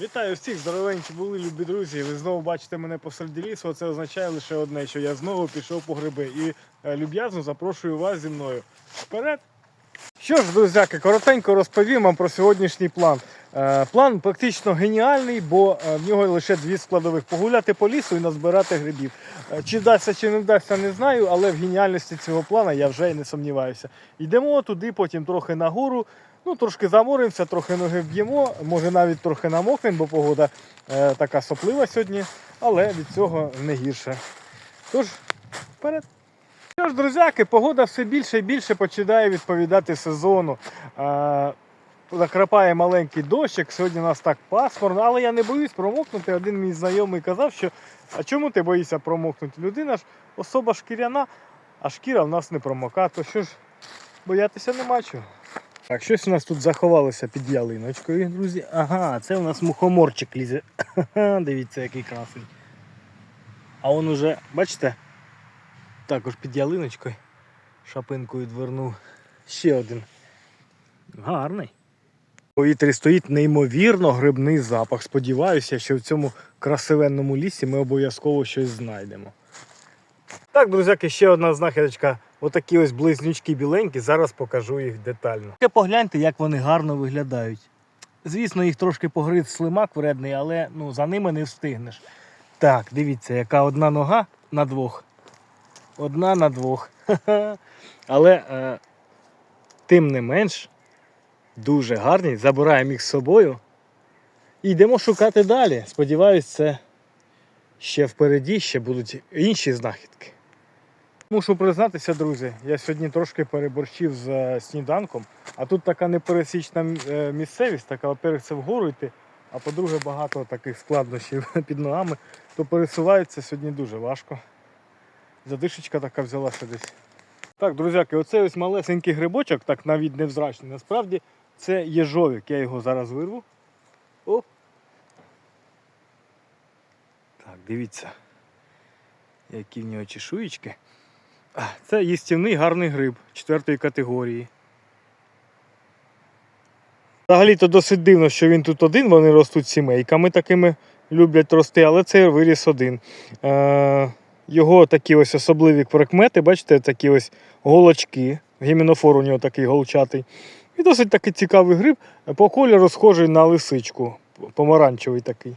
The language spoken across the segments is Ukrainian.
Вітаю всіх, здоровенькі були, любі друзі. Ви знову бачите мене посеред лісу. Це означає лише одне, що я знову пішов по гриби. І е, люб'язно запрошую вас зі мною. Вперед! Що ж, друзяки, коротенько розповім вам про сьогоднішній план. Е, План практично геніальний, бо е, в нього лише дві складових: погуляти по лісу і назбирати грибів. Чи вдасться, чи не вдасться, не знаю, але в геніальності цього плану я вже й не сумніваюся. Йдемо туди, потім трохи нагору. Ну, трошки заморимося, трохи ноги вб'ємо, може навіть трохи намокнемо, бо погода е, така соплива сьогодні, але від цього не гірше. Тож, вперед. Що ж, друзяки, погода все більше і більше починає відповідати сезону. Е, Накрапає маленький дощик, сьогодні у нас так пасмурно, але я не боюсь промокнути. Один мій знайомий казав, що а чому ти боїшся промокнути? Людина ж особа шкіряна, а шкіра в нас не промока, то що ж боятися нема чого. Так, щось у нас тут заховалося під ялиночкою, друзі. Ага, це у нас мухоморчик лізе. Дивіться, який красий. А он уже, бачите, також під ялиночкою шапинкою двернув. Ще один. Гарний. В повітрі стоїть неймовірно грибний запах. Сподіваюся, що в цьому красивенному лісі ми обов'язково щось знайдемо. Так, друзяки, ще одна знахідочка. Отакі ось близнючки біленькі. Зараз покажу їх детально. Погляньте, як вони гарно виглядають. Звісно, їх трошки погриз слимак вредний, але ну, за ними не встигнеш. Так, дивіться, яка одна нога на двох. Одна на двох. Але е, тим не менш, дуже гарні. Забираємо їх з собою. І йдемо шукати далі. Сподіваюсь, це ще впереді, ще будуть інші знахідки. Мушу признатися, друзі, я сьогодні трошки переборщив з е, сніданком, а тут така непересічна е, місцевість, така, во-первых, це вгору йти, а по-друге, багато таких складнощів під ногами, то пересувається сьогодні дуже важко. Задишечка така взялася десь. Так, друзяки, оцей ось малесенький грибочок, так навіть невзрачний. Насправді це єжовик. Я його зараз вирву. О! Так, дивіться, які в нього чешуєчки. Це їстівний гарний гриб четвертої категорії. Взагалі-то досить дивно, що він тут один, вони ростуть сімейками такими люблять рости, але це виріс один. Е, його такі ось особливі прикмети, бачите, такі ось голочки. Гімінофор у нього такий голчатий. І досить такий цікавий гриб. По кольору схожий на лисичку, помаранчевий такий.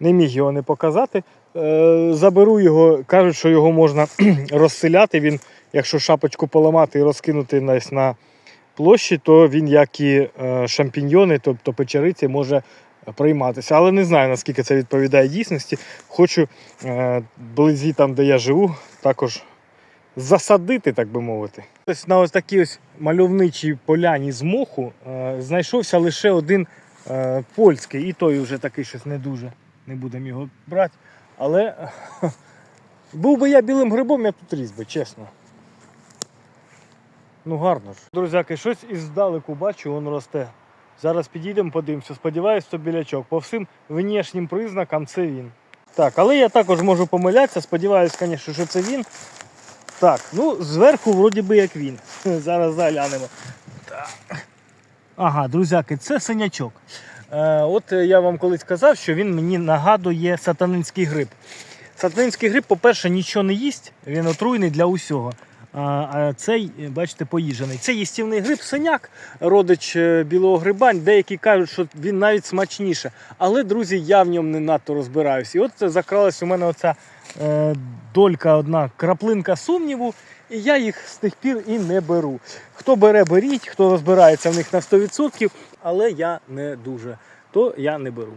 Не міг його не показати. Е, заберу його, кажуть, що його можна розселяти. Він, якщо шапочку поламати і розкинути десь на площі, то він, як і е, шампіньйони, тобто печериці, може прийматися. Але не знаю, наскільки це відповідає дійсності. Хочу е, вблизі там, де я живу, також засадити, так би мовити. Ось на ось такій ось мальовничій поляні з моху знайшовся лише один польський, і той вже такий щось не дуже. Не будемо його брати. Але був би я білим грибом, я тут різ би, чесно. Ну гарно ж. Друзяки, щось іздалеку бачу, воно росте. Зараз підійдемо, подивимося. Сподіваюсь, то білячок. По всім внешнім признакам це він. Так, але я також можу помилятися. Сподіваюсь, звісно, що це він. Так, ну зверху вроді би як він. Зараз заглянемо. Ага, друзяки, це синячок. Е, от я вам колись казав, що він мені нагадує сатанинський гриб. Сатанинський гриб, по-перше, нічого не їсть, він отруйний для усього. А, цей, бачите, поїжджений. Це їстівний гриб, синяк, родич е, білого гриба. Деякі кажуть, що він навіть смачніше. Але, друзі, я в ньому не надто розбираюсь. І от закралась у мене оця е, долька, одна краплинка сумніву, і я їх з тих пір і не беру. Хто бере, беріть, хто розбирається в них на 100%, але я не дуже, то я не беру.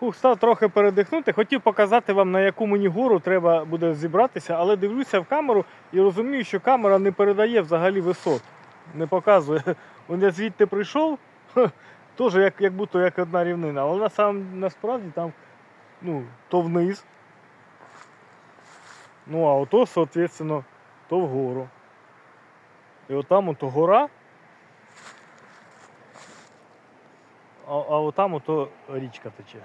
Фух, став трохи передихнути. Хотів показати вам, на яку мені гору треба буде зібратися, але дивлюся в камеру і розумію, що камера не передає взагалі висот. Не показує. От я звідти прийшов, теж як, як будто як одна рівнина. Але на сам, насправді там ну, то вниз. Ну, а ото, соответственно, то вгору. І отам ото гора. А, а отам ото річка тече.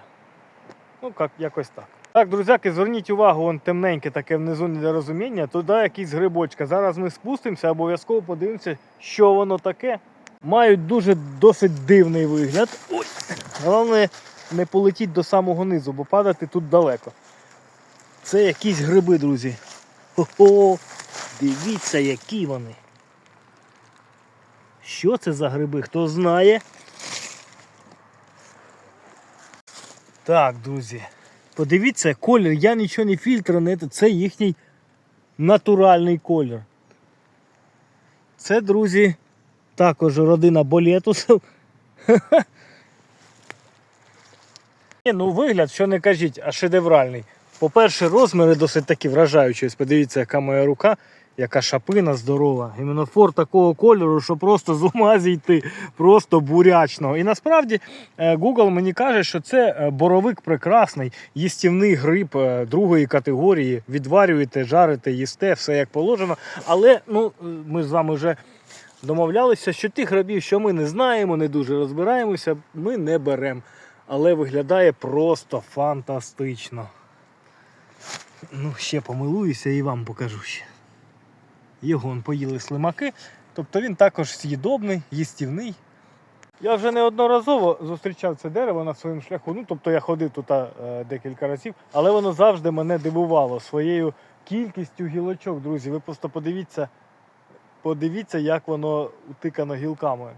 Ну, як, якось так. Так, друзяки, зверніть увагу, вон темненьке таке внизу для розуміння, туди якісь грибочка. Зараз ми спустимося, обов'язково подивимося, що воно таке. Мають дуже досить дивний вигляд. Ой. Головне не полетіть до самого низу, бо падати тут далеко. Це якісь гриби, друзі. Хо-хо! Дивіться, які вони. Що це за гриби? Хто знає? Так, друзі. Подивіться, колір, я нічого не фільтру, не це їхній натуральний колір. Це, друзі, також родина болетусів. Ну вигляд, що не кажіть, а шедевральний. По-перше, розміри досить такі вражаючі. Подивіться, яка моя рука, яка шапина здорова. Гіменофор такого кольору, що просто з ума зійти, просто бурячного. І насправді е, Google мені каже, що це е, боровик прекрасний, їстівний гриб е, другої категорії. Відварюєте, жарите, їсте, все як положено. Але ну, ми з вами вже домовлялися, що тих грибів, що ми не знаємо, не дуже розбираємося, ми не беремо. Але виглядає просто фантастично. Ну, ще помилуюся і вам покажу ще. Його поїли слимаки, тобто він також з'їдобний, їстівний. Я вже неодноразово зустрічав це дерево на своєму шляху. Ну, тобто я ходив тут е, декілька разів, але воно завжди мене дивувало своєю кількістю гілочок, друзі. Ви просто подивіться, подивіться, як воно утикано гілками.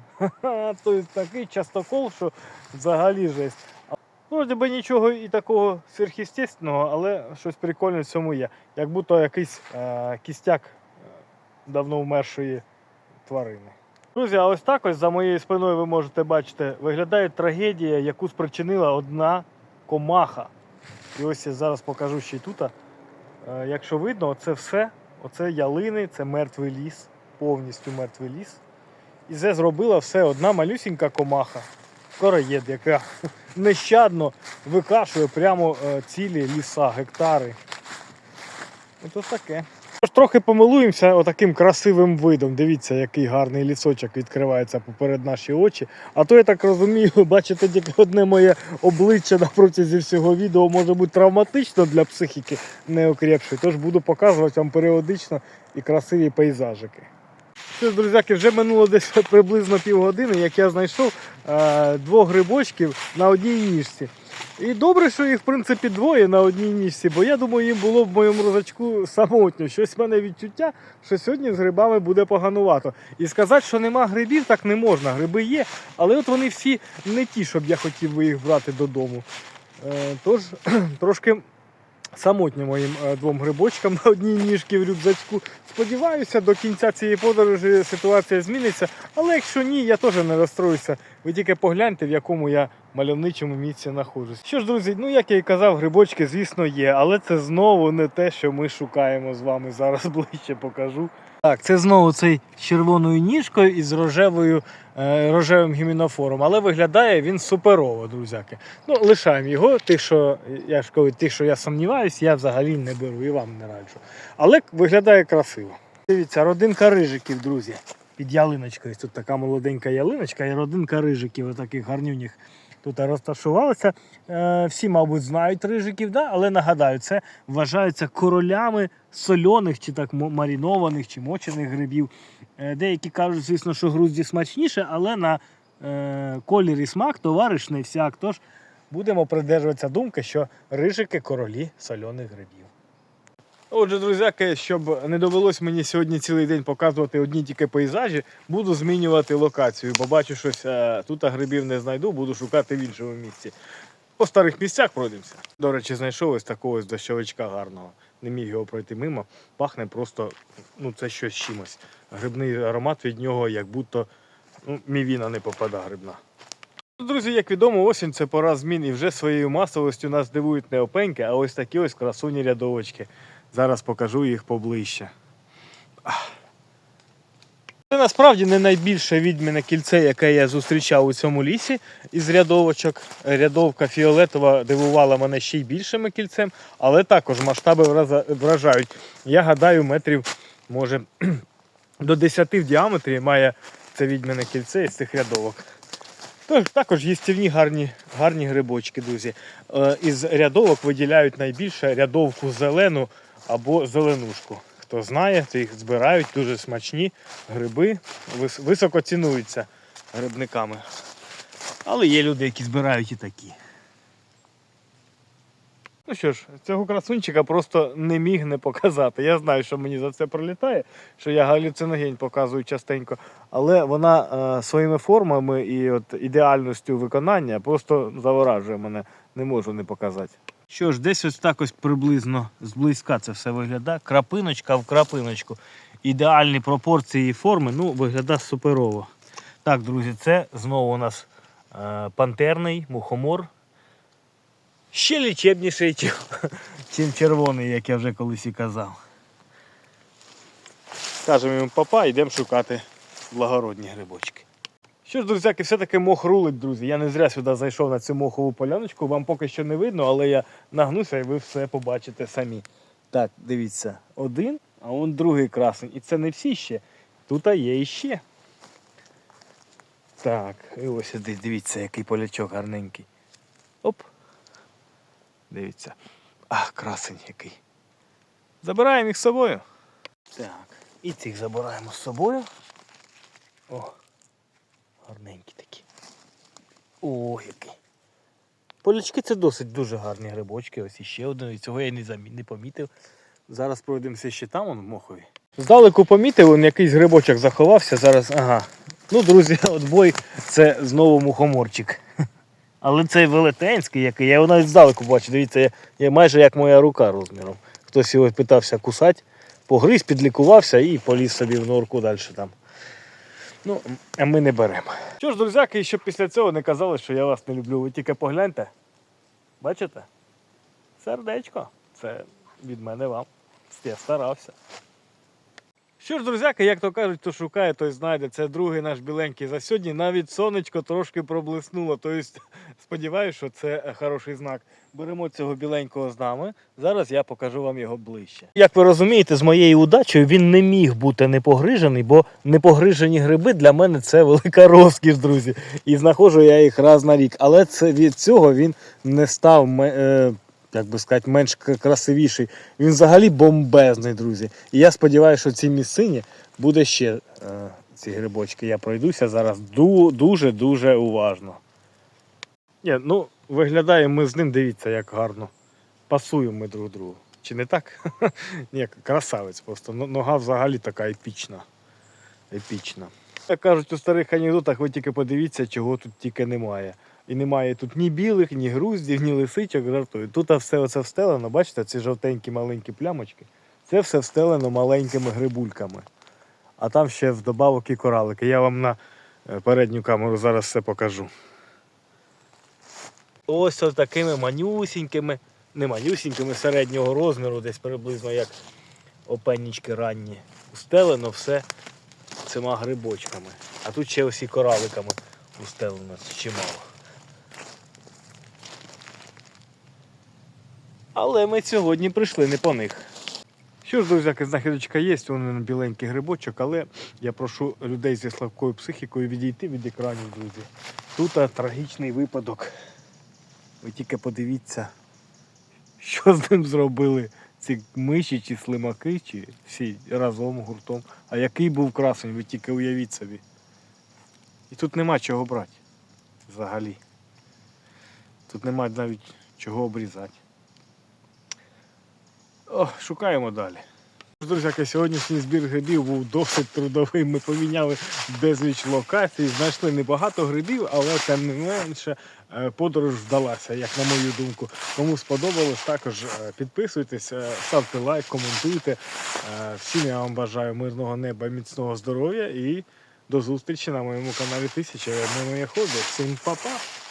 Тобто такий частокол, що взагалі жесть. Вроді би нічого і такого сверхъестественного, але щось прикольне в цьому є. Як будто якийсь е, кістяк давно вмершої тварини. Друзі, а ось так ось за моєю спиною ви можете бачити, виглядає трагедія, яку спричинила одна комаха. І ось я зараз покажу ще й тут. Е, Якщо видно, це все, оце ялини, це мертвий ліс, повністю мертвий ліс. І це зробила все одна малюсінька комаха, короєд, яка нещадно викашує прямо е, цілі ліса, гектари. Ось таке. Трохи помилуємося отаким красивим видом. Дивіться, який гарний лісочок відкривається поперед наші очі. А то я так розумію, бачите, тільки одне моє обличчя на протязі всього відео може бути травматично для психіки неокрепшої. Тож буду показувати вам періодично і красиві пейзажики. Що друзяки, вже минуло десь приблизно півгодини, як я знайшов е, двох грибочків на одній ніжці. І добре, що їх в принципі двоє на одній ніжці, бо я думаю, їм було в моєму рожачку самотньо. Щось в мене відчуття, що сьогодні з грибами буде поганувато. І сказати, що нема грибів, так не можна. Гриби є, але от вони всі не ті, щоб я хотів би їх брати додому. Е, тож трошки самотньо моїм е, двом грибочкам на одній ніжці в рюкзачку. Сподіваюся, до кінця цієї подорожі ситуація зміниться. Але якщо ні, я теж не розстроюся. Ви тільки погляньте, в якому я мальовничому місці знаходжусь. Що ж, друзі, ну як я і казав, грибочки, звісно, є, але це знову не те, що ми шукаємо з вами. Зараз ближче покажу. Так, це знову цей червоною ніжкою і з рожевою, е, рожевим гімінофором, але виглядає він суперово, друзяки. Ну, лишаємо його. Тих, що я ж кажу, тих, що я сумніваюсь, я взагалі не беру і вам не раджу. Але виглядає красиво. Дивіться, родинка рижиків, друзі. Під ялиночкою. Тут така молоденька ялиночка і родинка рижиків, отаких гарнюніх. Тут розташувалися. Е, всі, мабуть, знають рижиків, да? але нагадаю, це вважаються королями сольоних чи так марінованих чи мочених грибів. Е, деякі кажуть, звісно, що грузді смачніше, але на е, колір і смак товариш не всяк. Тож будемо придержуватися думки, що рижики королі сольоних грибів. Отже, друзяки, щоб не довелось мені сьогодні цілий день показувати одні тільки пейзажі, буду змінювати локацію, бо бачу, щось е, тут грибів не знайду, буду шукати в іншому місці. По старих місцях пройдемося. До речі, знайшов ось такого ось дощовичка гарного. Не міг його пройти мимо. Пахне просто, ну це щось чимось. Грибний аромат від нього, як будто ну, мівіна не попада грибна. Друзі, як відомо, осінь це пора змін і вже своєю масовістю нас дивують не опеньки, а ось такі ось красуні рядовочки. Зараз покажу їх поближче. Це насправді не найбільше відьміне кільце, яке я зустрічав у цьому лісі із рядовочок. Рядовка фіолетова дивувала мене ще й більшим кільцем, але також масштаби вражають. Я гадаю, метрів може до 10 в діаметрі має це відьмине кільце із цих рядовок. Тож також їстівні гарні, гарні грибочки, друзі. Е, Із рядовок виділяють найбільше рядовку зелену або зеленушку. Хто знає, то їх збирають дуже смачні гриби, високо цінуються грибниками. Але є люди, які збирають і такі. Ну що ж, цього красунчика просто не міг не показати. Я знаю, що мені за це прилітає, що я галюциногень показую частенько, але вона е, своїми формами і от ідеальністю виконання просто заворажує мене, не можу не показати. Що ж, десь ось так ось приблизно зблизька це все виглядає. Крапиночка в крапиночку. Ідеальні пропорції і форми, ну, виглядає суперово. Так, друзі, це знову у нас е, пантерний мухомор. Ще лічебніший, чим червоний, як я вже колись і казав. Кажемо йому папа, йдемо шукати благородні грибочки. Що ж, друзяки, все-таки мох рулить, друзі. Я не зря сюди зайшов на цю мохову поляночку. Вам поки що не видно, але я нагнуся і ви все побачите самі. Так, дивіться, один, а он другий красень. І це не всі ще. Тут є іще. Так, і ось дивіться, який полячок гарненький. Оп. Дивіться. Ах, красень який. Забираємо їх з собою. Так, і цих забираємо з собою. О, гарненькі такі. О, який. Полячки це досить дуже гарні грибочки. Ось іще один. І цього я не, замі... не помітив. Зараз пройдемося ще там, он в мохові. Здалеку помітив, он якийсь грибочок заховався. Зараз, ага. Ну, друзі, отбой це знову мухоморчик. Але цей велетенський, який, я його навіть здалеку бачу. Дивіться, я, я майже як моя рука розміром. Хтось його питався кусати, погриз, підлікувався і поліз собі в норку далі там. Ну, а ми не беремо. Що ж, друзяки, щоб після цього не казали, що я вас не люблю. Ви тільки погляньте. Бачите? Сердечко. Це від мене вам. Я старався. Що ж, друзяки, як то кажуть, хто шукає, той знайде. Це другий наш біленький за сьогодні. Навіть сонечко трошки проблиснуло. Тобто, сподіваюся, що це е, хороший знак. Беремо цього біленького з нами. Зараз я покажу вам його ближче. Як ви розумієте, з моєю удачею він не міг бути непогрижений, бо непогрижені гриби для мене це велика розкіш, друзі. І знаходжу я їх раз на рік. Але це від цього він не став. Як би сказати, менш красивіший. Він взагалі бомбезний, друзі. І я сподіваюся, що в цій місцині буде ще е, ці грибочки. Я пройдуся зараз дуже-дуже уважно. Ні, ну, виглядає ми з ним, дивіться, як гарно. Пасуємо ми друг другу. Чи не так? Ні, красавець просто. Нога взагалі така епічна. Епічна. Як кажуть у старих анекдотах, ви тільки подивіться, чого тут тільки немає. І немає тут ні білих, ні груздів, ні лисичок, жартую. Тут все оце встелено, бачите, ці жовтенькі маленькі плямочки. Це все встелено маленькими грибульками. А там ще вдобавок і коралики. Я вам на е, передню камеру зараз все покажу. Ось ось такими манюсінькими, не манюсінькими середнього розміру, десь приблизно як опеннічки ранні. Устелено все цими грибочками. А тут ще ось і кораликами устелено чимало. Але ми сьогодні прийшли не по них. Що ж, друзяки, знахідочка є, він біленький грибочок, але я прошу людей зі слабкою психікою відійти від екранів, друзі. Тут трагічний випадок. Ви тільки подивіться, що з ним зробили ці миші чи слимаки, чи всі разом гуртом. А який був красень, ви тільки уявіть собі. І тут нема чого брати взагалі. Тут нема навіть чого обрізати. О, шукаємо далі. Друзяки, сьогоднішній збір грибів був досить трудовий. Ми поміняли безліч локацій, знайшли небагато грибів, але тим не менше е, подорож вдалася, як на мою думку. Кому сподобалось, також е, підписуйтесь, е, ставте лайк, коментуйте. Всім я вам бажаю мирного неба, міцного здоров'я і до зустрічі на моєму каналі Тисяча. Моє хобі. Всім па-па!